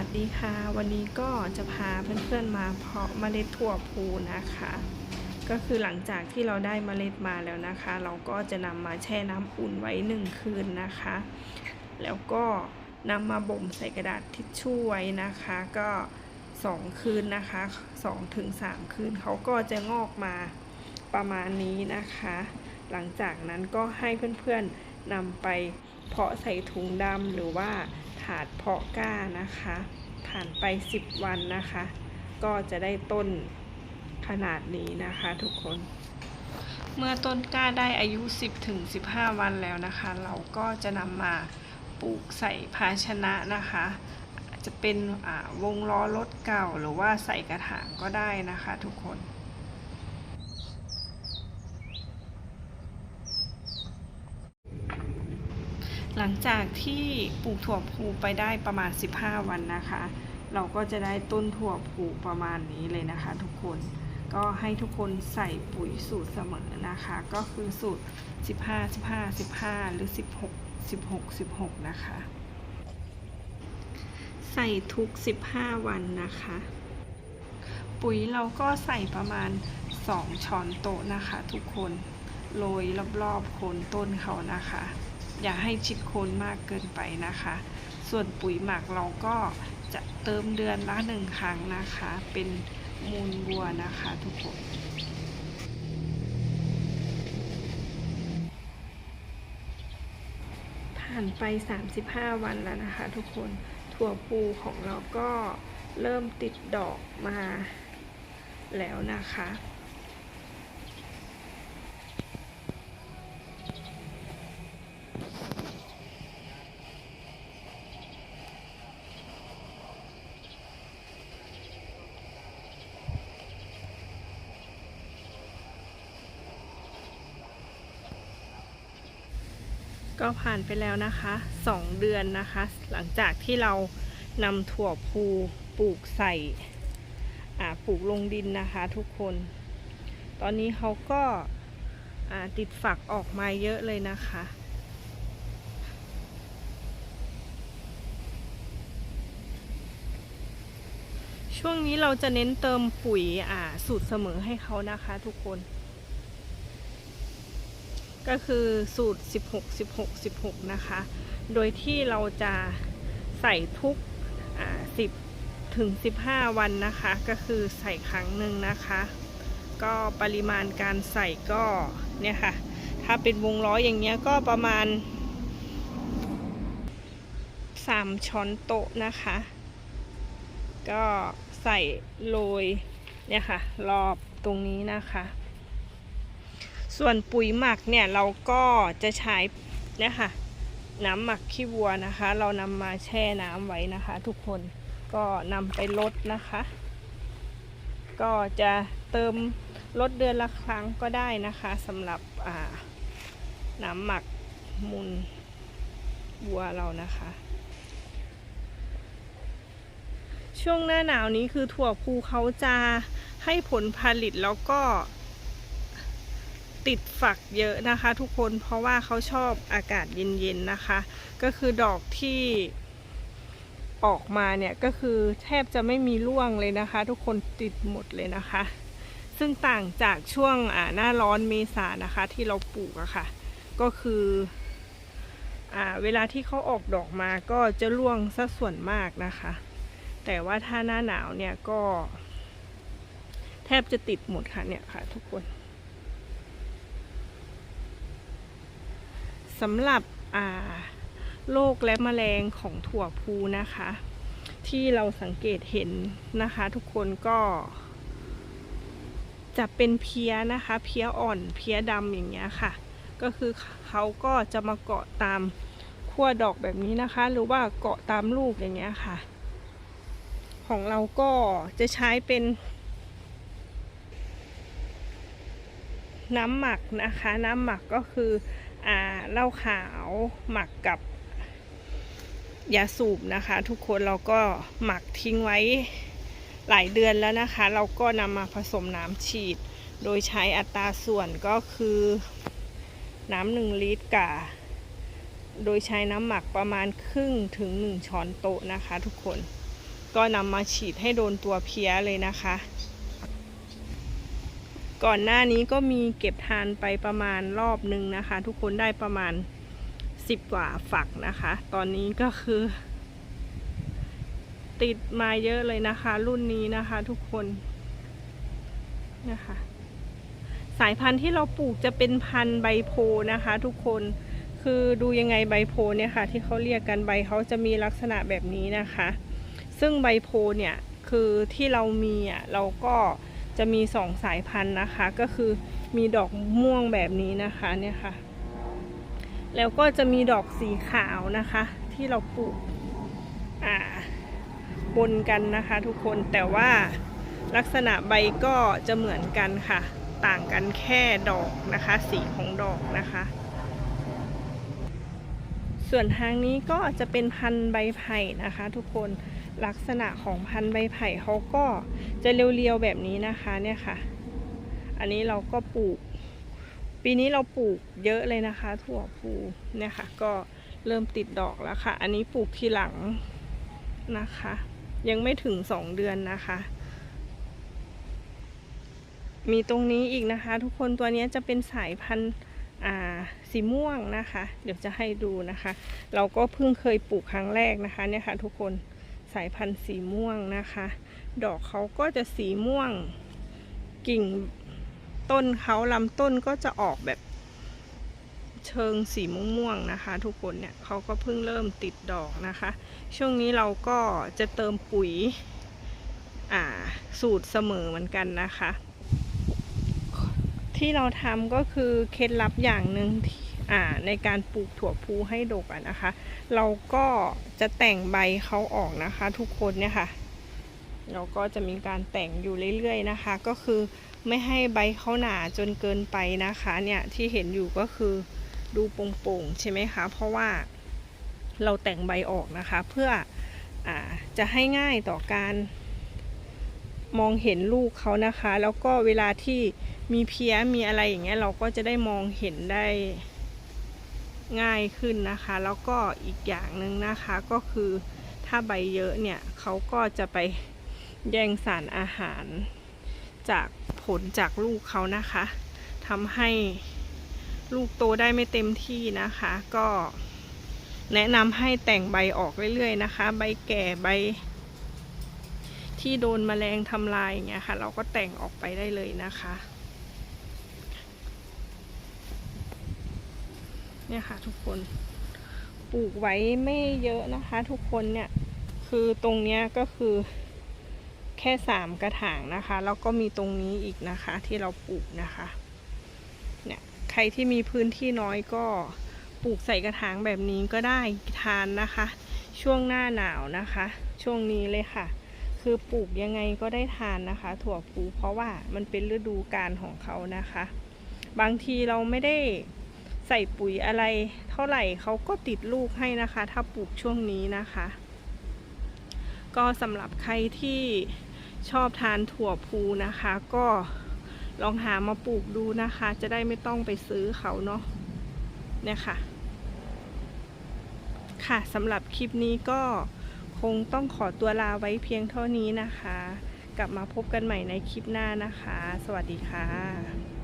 ัสดีค่ะ วันนี้ก็จะพาเพื่อนๆมาเพาะเมล็ดถั่วพูนะคะ ก็คือหลังจากที่เราได้เมล็ดมาแล้วนะคะ เราก็จะนำมาแช่น้ำอุ่นไว้หนึ่งคืนนะคะ แล้วก็นำมาบ่มใส่กระดาษทิชชู่ไว้นะคะ ก็สองคืนนะคะสองถึงสามคืนเขาก็จะงอกมาประมาณนี้นะคะ หลังจากนั้นก็ให้เพื่อนๆนำไปเพาะใส่ถุงดำหรือว่า ถาดเพาะก้านะคะ ผ่านไป 10 วันนะคะ ก็จะได้ต้นขนาดนี้นะคะทุกคน เมื่อต้นกล้าได้อายุ 10ถึง15 วันแล้วนะคะ เราก็จะนำมาปลูกใส่ภาชนะนะคะ จะเป็นวงล้อรถเก่าหรือว่าใส่กระถางก็ได้นะคะทุกคน ห ลังจากที่ปลูกถั่วพูไปได้ประมาณ 15 วันนะคะ เราก็จะได้ต้นถั่วพูประมาณนี้เลยนะคะทุกคนก็ให้ทุกคนใส่ปุ๋ยสูตรเสมอนะคะ ก็คือสูตร 15 15 15 หรือ 16 16 16 นะคะ ใส่ทุก 15 วันนะคะ ปุ๋ยเราก็ใส่ประมาณ 2 ช้อนโต๊ะนะคะ ทุกคนโรยรอบๆโคนต้นเขานะคะ อย่าให้ชิดโคนมากเกินไปนะคะ ส่วนปุ๋ยหมักเราก็จะเติมเดือนละหนึ่งครั้งนะคะ เป็นมูลวัวนะคะทุกคนผ่านไป 35 วันแล้วนะคะ ทุกคนถั่วปูของเราก็เริ่มติดดอกมาแล้วนะคะ ก็ผ่านไปแล้วนะคะ 2 เดือนนะคะ หลังจากที่เรานำถั่วพูปลูกใส่ปลูกลงดินนะคะทุกคน ตอนนี้เขาก็ติดฝักออกมาเยอะเลยนะคะ ช่วงนี้เราจะเน้นเติมปุ๋ยอ่าสูตรเสมอให้เขานะคะทุกคน ก็คือสูตร 16 16 16 นะคะ โดยที่เราจะใส่ทุก 10 ถึง 15 วันนะคะ ก็คือใส่ครั้งหนึ่งนะคะ ก็ปริมาณการใส่ก็เนี่ยค่ะ ถ้าเป็นวงล้ออย่างเงี้ยก็ประมาณ 3 ช้อนโต๊ะนะคะ ก็ใส่โรยเนี่ยค่ะ รอบตรงนี้นะคะ ส่วนปุ๋ยหมักเนี่ยเราก็จะใช้นี่ยค่ะน้ำหมักขี้วัวนะคะ เรานำมาแช่น้ำไว้นะคะ ทุกคนก็นำไปลดนะคะ ก็จะเติมลดเดือนละครั้งก็ได้นะคะสำหรับน้ำหมักมูลวัวเรานะคะ ช่วงหน้าหนาวนี้คือถั่วภูเขาจะให้ผลผลิตแล้วก็ ติดฝักเยอะนะคะ ทุกคนเพราะว่าเขาชอบอากาศเย็นๆนะคะ ก็คือดอกที่ออกมาเนี่ยก็คือแทบจะไม่มีร่วงเลยนะคะ ทุกคนติดหมดเลยนะคะ ซึ่งต่างจากช่วงอ่าหน้าร้อนเมษานะคะ ที่เราปลูกอะค่ะ ก็คืออ่าเวลาที่เขาออกดอกมาก็จะร่วงซะส่วนมากนะคะ แต่ว่าถ้าหน้าหนาวเนี่ยก็ แทบจะติดหมดค่ะเนี่ยค่ะ ทุกคน สำหรับโรคและแมลงของถั่วพูนะคะ ที่เราสังเกตเห็นนะคะ ทุกคนก็จะเป็นเพี้ยนะคะ เพี้ยอ่อนเพี้ยดำอย่างเงี้ยค่ะ ก็คือเขาก็จะมาเกาะตามขั้วดอกแบบนี้นะคะ หรือว่าเกาะตามลูกอย่างเงี้ยค่ะ ของเราก็จะใช้เป็น น้ำหมักนะคะ น้ำหมักก็คือ เหล้าขาวหมักกับยาสูบนะคะ ทุกคนเราก็หมักทิ้งไว้หลายเดือนแล้วนะคะ เราก็นำมาผสมน้ำฉีด โดยใช้อัตราส่วนก็คือ น้ำหนึ่งลิตรกับโดยใช้น้ำหมักประมาณครึ่งถึงหนึ่งช้อนโต๊ะนะคะ ทุกคนก็นำมาฉีดให้โดนตัวเพี้ยเลยนะคะ ก่อนหน้านี้ก็มีเก็บทานไปประมาณรอบหนึ่งนะคะ ทุกคนได้ประมาณ10กว่าฝักนะคะ ตอนนี้ก็คือ ติดมาเยอะเลยนะคะ รุ่นนี้นะคะทุกคนนะคะ สายพันธุ์ที่เราปลูกจะเป็นพันธุ์ใบโพนะคะ ทุกคนคือดูยังไงใบโพเนี่ยค่ะ ที่เขาเรียกกันใบเขาจะมีลักษณะแบบนี้นะคะ ซึ่งใบโพเนี่ยคือที่เรามีอะเราก็ จะมีสองสายพันธุ์นะคะ ก็คือมีดอกม่วงแบบนี้นะคะเนี่ยค่ะ แล้วก็จะมีดอกสีขาวนะคะ ที่เราปลูกอ่าบนกันนะคะทุกคนแต่ว่าลักษณะใบก็จะเหมือนกันค่ะ ต่างกันแค่ดอกนะคะ สีของดอกนะคะ ส่วนทางนี้ก็จะเป็นพันธุ์ใบไผ่นะคะทุกคน ลักษณะของพันธุ์ใบไผ่เขาก็จะเรียวๆแบบนี้นะคะเนี่ยค่ะ อันนี้เราก็ปลูก ปีนี้เราปลูกเยอะเลยนะคะ ถั่วพูเนี่ยค่ะ ก็เริ่มติดดอกแล้วค่ะ อันนี้ปลูกทีหลังนะคะ ยังไม่ถึงสองเดือนนะคะ มีตรงนี้อีกนะคะ ทุกคนตัวนี้จะเป็นสายพันธุ์อ่าสีม่วงนะคะ เดี๋ยวจะให้ดูนะคะ เราก็เพิ่งเคยปลูกครั้งแรกนะคะเนี่ยค่ะทุกคน สายพันธุ์สีม่วงนะคะ ดอกเขาก็จะสีม่วง กิ่งต้นเขาลำต้นก็จะออกแบบเชิงสีม่วงๆนะคะ ทุกคนเนี่ยเขาก็เพิ่งเริ่มติดดอกนะคะ ช่วงนี้เราก็จะเติมปุ๋ยอ่าสูตรเสมอเหมือนกันนะคะ ที่เราทำก็คือเคล็ดลับอย่างหนึ่งที่ ในการปลูกถั่วพูให้ดกะนะคะ เราก็จะแต่งใบเขาออกนะคะ ทุกคนเนี่ยค่ะ เราก็จะมีการแต่งอยู่เรื่อยๆนะคะ ก็คือไม่ให้ใบเขาหนาจนเกินไปนะคะเนี่ยที่เห็นอยู่ก็คือดูโป่งๆใช่ไหมคะ เพราะว่าเราแต่งใบออกนะคะ เพื่ออจะให้ง่ายต่อการมองเห็นลูกเขานะคะ แล้วก็เวลาที่มีเพี้ยมีอะไรอย่างเงี้ยเราก็จะได้มองเห็นได้ ง่ายขึ้นนะคะ แล้วก็อีกอย่างหนึ่งนะคะก็คือถ้าใบเยอะเนี่ยเขาก็จะไปแย่งสารอาหารจากผลจากลูกเขานะคะทำให้ลูกโตได้ไม่เต็มที่นะคะ ก็แนะนำให้แต่งใบออกเรื่อยๆนะคะ ใบแก่ใบ ที่โดนแมลงทำลายอย่างเงี้ยค่ะ เราก็แต่งออกไปได้เลยนะคะ เนี่ยค่ะทุกคน ปลูกไว้ไม่เยอะนะคะ ทุกคนเนี่ยคือตรงเนี้ยก็คือแค่สามกระถางนะคะ แล้วก็มีตรงนี้อีกนะคะที่เราปลูกนะคะเนี่ยใครที่มีพื้นที่น้อยก็ปลูกใส่กระถางแบบนี้ก็ได้ทานนะคะ ช่วงหน้าหนาวนะคะ ช่วงนี้เลยค่ะ คือปลูกยังไงก็ได้ทานนะคะ ถั่วพูเพราะว่ามันเป็นฤดูกาลของเขานะคะ บางทีเราไม่ได้ ใส่ปุ๋ยอะไรเท่าไหร่เขาก็ติดลูกให้นะคะ ถ้าปลูกช่วงนี้นะคะ ก็สำหรับใครที่ชอบทานถั่วพูนะคะ ก็ลองหามาปลูกดูนะคะ จะได้ไม่ต้องไปซื้อเขาเนาะเนี่ยค่ะ ค่ะสำหรับคลิปนี้ก็คงต้องขอตัวลาไว้เพียงเท่านี้นะคะ กลับมาพบกันใหม่ในคลิปหน้านะคะ สวัสดีค่ะ